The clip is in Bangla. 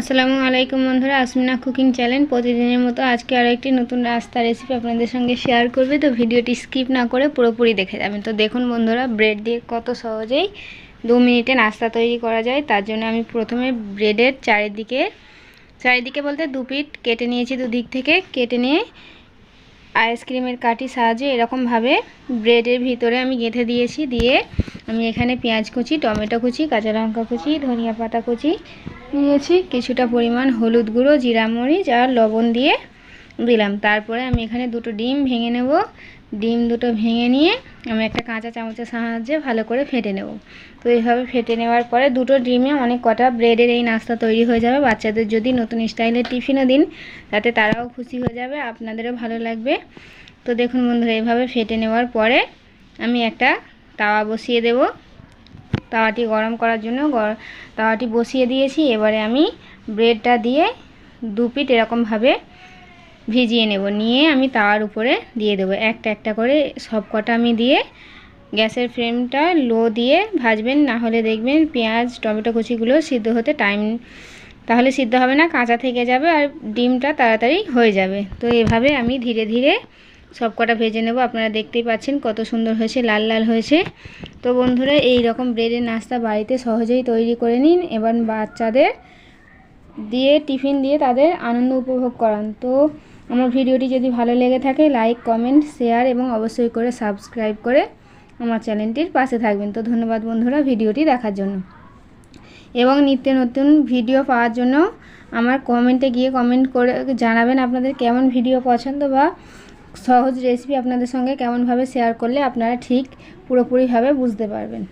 আসসালামু আলাইকুম বন্ধুরা, আসমিনা কুকিং চ্যানেল। প্রতিদিনের মতো আজকে আরও একটি নতুন রাস্তা রেসিপি আপনাদের সঙ্গে শেয়ার করবে। তো ভিডিওটি স্কিপ না করে পুরোপুরি দেখে যাবেন। তো দেখুন বন্ধুরা ব্রেড দিয়ে কত সহজেই দু মিনিটে নাস্তা তৈরি করা যায়। তার জন্য আমি প্রথমে ব্রেডের চারিদিকে চারিদিকে বলতে দু পিট কেটে নিয়েছি দুদিক থেকে। কেটে নিয়ে আইসক্রিমের কাঠি সাহায্যে এরকমভাবে ব্রেডের ভিতরে আমি গেঁথে দিয়েছি। দিয়ে আমি এখানে পেঁয়াজ কুচি, টমেটো কুচি, কাঁচা লঙ্কা কুচি, ধনিয়া পাতা কুচি নিয়েছি। কিছুটা পরিমাণ হলুদ গুঁড়ো, জিরা মরিচ আর লবণ দিয়ে দিলাম। তারপরে আমি এখানে দুটো ডিম ভেঙে নেব। ডিম দুটো ভেঙে নিয়ে আমি একটা কাঁচা চামচের সাহায্যে ভালো করে ফেটে নেব। তো এইভাবে ফেটে নেওয়ার পরে দুটো ডিমে অনেক কটা ব্রেডের এই নাস্তা তৈরি হয়ে যাবে। বাচ্চাদের যদি নতুন স্টাইলের টিফিনও দিন, তাতে তারাও খুশি হয়ে যাবে, আপনাদেরও ভালো লাগবে। তো দেখুন বন্ধুরা, এইভাবে ফেটে নেওয়ার পরে আমি একটা তাওয়া বসিয়ে দেব। তাওয়াটি গরম করার জন্য তাওয়াটি বসিয়ে দিয়েছি। এবারে আমি ব্রেডটা দিয়ে দু পিট এরকমভাবে ভিজিয়ে নেব। নিয়ে আমি তাওয়ার উপরে দিয়ে দেবো। একটা একটা করে সব কটা আমি দিয়ে গ্যাসের ফ্লেমটা লো দিয়ে ভাজবেন। না হলে দেখবেন পেঁয়াজ, টমেটো কুচিগুলো সিদ্ধ হতে টাইম তাহলে সিদ্ধ হবে না, কাঁচা থেকে যাবে আর ডিমটা তাড়াতাড়ি হয়ে যাবে। তো এভাবে আমি ধীরে ধীরে সব কটা ভেজে নেব। আপনারা দেখতেই পাচ্ছেন কত সুন্দর হয়েছে, লাল লাল হয়েছে। তো বন্ধুরা, এই রকম ব্রেডের নাস্তা বাড়িতে সহজেই তৈরি করে নিন। এবার বাচ্চাদের দিয়ে, টিফিন দিয়ে তাদের আনন্দ উপভোগ করান। তো আমার ভিডিওটি যদি ভালো লেগে থাকে লাইক কমেন্ট শেয়ার এবং অবশ্যই করে সাবস্ক্রাইব করে আমার চ্যানেলটির পাশে থাকবেন। তো ধন্যবাদ বন্ধুরা ভিডিওটি দেখার জন্য। এবং নিত্য নতুন ভিডিও পাওয়ার জন্য আমার কমেন্টে গিয়ে কমেন্ট করে জানাবেন আপনাদের কেমন ভিডিও পছন্দ বা সহজ রেসিপি আপনাদের সঙ্গে কেমনভাবে শেয়ার করলে আপনারা ঠিক পুরোপুরিভাবে বুঝতে পারবেন।